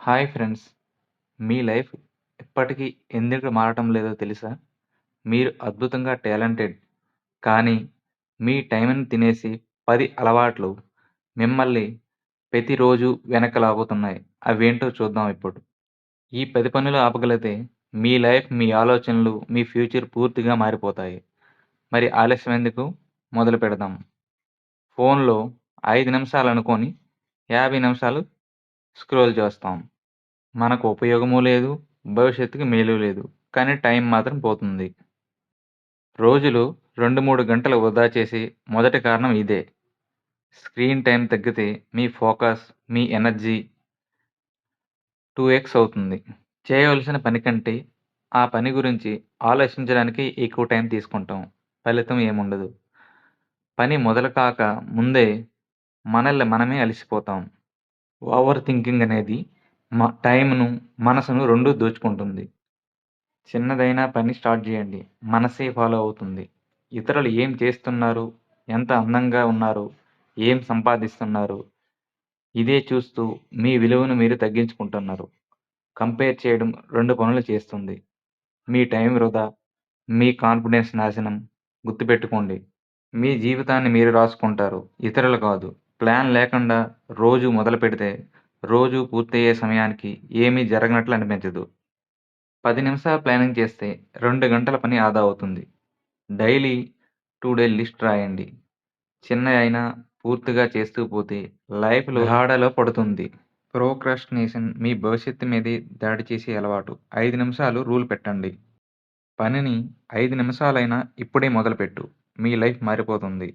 Hi friends! మీ life ఎప్పటికీ ఎందుకు మారటం లేదో తెలుసా? మీరు అద్భుతంగా టాలెంటెడ్. కానీ మీ టైంని తినేసి పది అలవాట్లు మిమ్మల్ని ప్రతిరోజూ వెనక్కి లాగుతున్నాయి. అవేంటో చూద్దాం ఇప్పుడు. ఈ పది పనులు ఆపగలిగితే మీ లైఫ్, మీ ఆలోచనలు, మీ ఫ్యూచర్ పూర్తిగా మారిపోతాయి. మరి ఆలస్యం ఎందుకు? మొదలు పెడదాం. ఫోన్‌లో ఐదు నిమిషాలు అనుకొని యాభై నిమిషాలు స్క్రోల్ చేస్తాం. మనకు ఉపయోగము లేదు. భవిష్యత్తుకి మేలు లేదు. కానీ టైం మాత్రం పోతుంది. రోజులు రెండు మూడు గంటలు వృధా చేసి మొదటి కారణం ఇదే. స్క్రీన్ టైం తగ్గితే మీ ఫోకస్, మీ ఎనర్జీ టూ ఎక్స్ అవుతుంది. చేయవలసిన పని కంటే ఆ పని గురించి ఆలోచించడానికి ఎక్కువ టైం తీసుకుంటాం. ఫలితం ఏముండదు. పని మొదలు కాక ముందే మనల్ని మనమే అలసిపోతాం. ఓవర్ థింకింగ్ అనేది మ టైంను, మనసును రెండు దోచుకుంటుంది. చిన్నదైనా పని స్టార్ట్ చేయండి. మనసే ఫాలో అవుతుంది. ఇతరులు ఏం చేస్తున్నారు? ఎంత అందంగా ఉన్నారు? ఏం సంపాదిస్తున్నారు? ఇదే చూస్తూ మీ విలువను మీరు తగ్గించుకుంటున్నారు. కంపేర్ చేయడం రెండు పనులు చేస్తుంది. మీ టైం వృధా, మీ కాన్ఫిడెన్స్ నాశనం. గుర్తుపెట్టుకోండి. మీ జీవితాన్ని మీరు రాసుకుంటారు. ఇతరులు కాదు. ప్లాన్ లేకుండా రోజు మొదలుపెడితే రోజు పూర్తయ్యే సమయానికి ఏమీ జరగనట్లు అనిపించదు. పది నిమిషాలు ప్లానింగ్ చేస్తే రెండు గంటల పని ఆదా అవుతుంది. డైలీ టూ డే లిస్ట్ రాయండి. చిన్నవి అయినా పూర్తిగా చేస్తూ పోతే లైఫ్‌లో హాడలో పడుతుంది. ప్రోక్రాస్టినేషన్ మీ భవిష్యత్తు మీదే దాడి చేసే అలవాటు. ఐదు నిమిషాలు రూల్ పెట్టండి. పనిని ఐదు నిమిషాలైనా ఇప్పుడే మొదలుపెట్టు. మీ లైఫ్ మారిపోతుంది.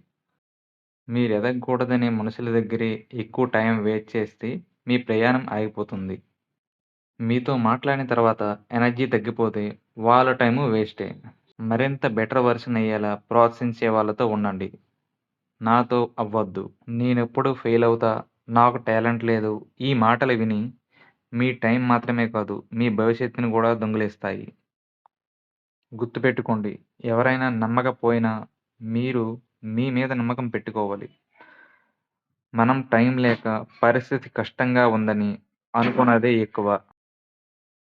మీరు ఎదగకూడదనే మనుషుల దగ్గరే ఎక్కువ టైం వేస్ట్ చేస్తే మీ ప్రయాణం ఆగిపోతుంది. మీతో మాట్లాడిన తర్వాత ఎనర్జీ తగ్గిపోతే వాళ్ళ టైమూ వేస్టే. మరింత బెటర్ వెర్షన్ అయ్యేలా ప్రోత్సహించే వాళ్ళతో ఉండండి. నాతో అవ్వొద్దు. నేనెప్పుడూ ఫెయిల్ అవుతా. నాకు టాలెంట్ లేదు. ఈ మాటలు విని మీ టైం మాత్రమే కాదు మీ భవిష్యత్తుని కూడా దొంగిలిస్తాయి. గుర్తుపెట్టుకోండి. ఎవరైనా నమ్మకపోయినా మీరు మీ మీద నమ్మకం పెట్టుకోవాలి. మనం టైం లేక, పరిస్థితి కష్టంగా ఉందని అనుకున్నదే ఎక్కువ.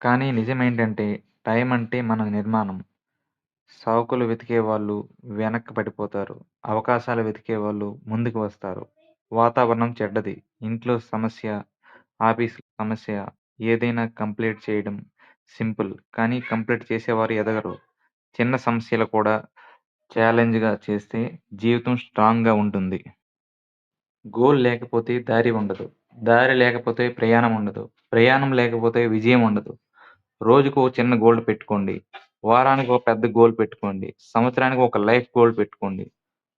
కానీ నిజమేంటంటే టైం అంటే మన నిర్మాణం. సాకులు వెతికేవాళ్ళు వెనక్కి పడిపోతారు. అవకాశాలు వెతికే వాళ్ళు ముందుకు వస్తారు. వాతావరణం చెడ్డది. ఇంట్లో సమస్య, ఆఫీస్ సమస్య ఏదైనా కంప్లీట్ చేయడం సింపుల్. కానీ కంప్లీట్ చేసేవారు ఎదగరు. చిన్న సమస్యలు కూడా ఛాలెంజ్‌గా చేస్తే జీవితం స్ట్రాంగ్‌గా ఉంటుంది. గోల్ లేకపోతే దారి ఉండదు. దారి లేకపోతే ప్రయాణం ఉండదు. ప్రయాణం లేకపోతే విజయం ఉండదు. రోజుకో చిన్న గోల్ పెట్టుకోండి. వారానికి ఒక పెద్ద గోల్ పెట్టుకోండి. సంవత్సరానికి ఒక లైఫ్ గోల్ పెట్టుకోండి.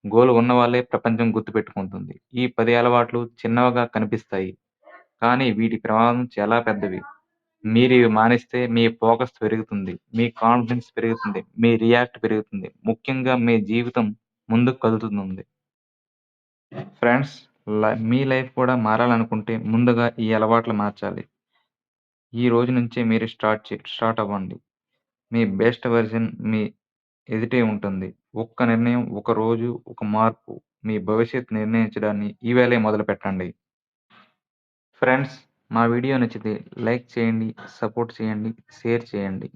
గోల్ ఉన్నవాళ్ళే ప్రపంచం గుర్తుపెట్టుకుంటుంది. ఈ పది అలవాట్లు చిన్నవిగా కనిపిస్తాయి. కానీ వీటి ప్రమాదం చాలా పెద్దవి. మీరు మానేస్తే మీ ఫోకస్ పెరుగుతుంది. మీ కాన్ఫిడెన్స్ పెరుగుతుంది. మీ రియాక్ట్ పెరుగుతుంది. ముఖ్యంగా మీ జీవితం ముందుకు కదులుతుంది. ఫ్రెండ్స్! మీ లైఫ్ కూడా మారాలనుకుంటే ముందుగా ఈ అలవాట్లు మార్చాలి. ఈ రోజు నుంచే మీరు స్టార్ట్ చే స్టార్ట్ అవ్వండి. మీ బెస్ట్ వెర్షన్ మీ ఎదుటే ఉంటుంది. ఒక్క నిర్ణయం, ఒక రోజు, ఒక మార్పు మీ భవిష్యత్తు నిర్ణయించడాన్ని ఈవేళే మొదలుపెట్టండి. ఫ్రెండ్స్! మా వీడియో నచ్చితే లైక్ చేయండి, సపోర్ట్ చేయండి, షేర్ చేయండి.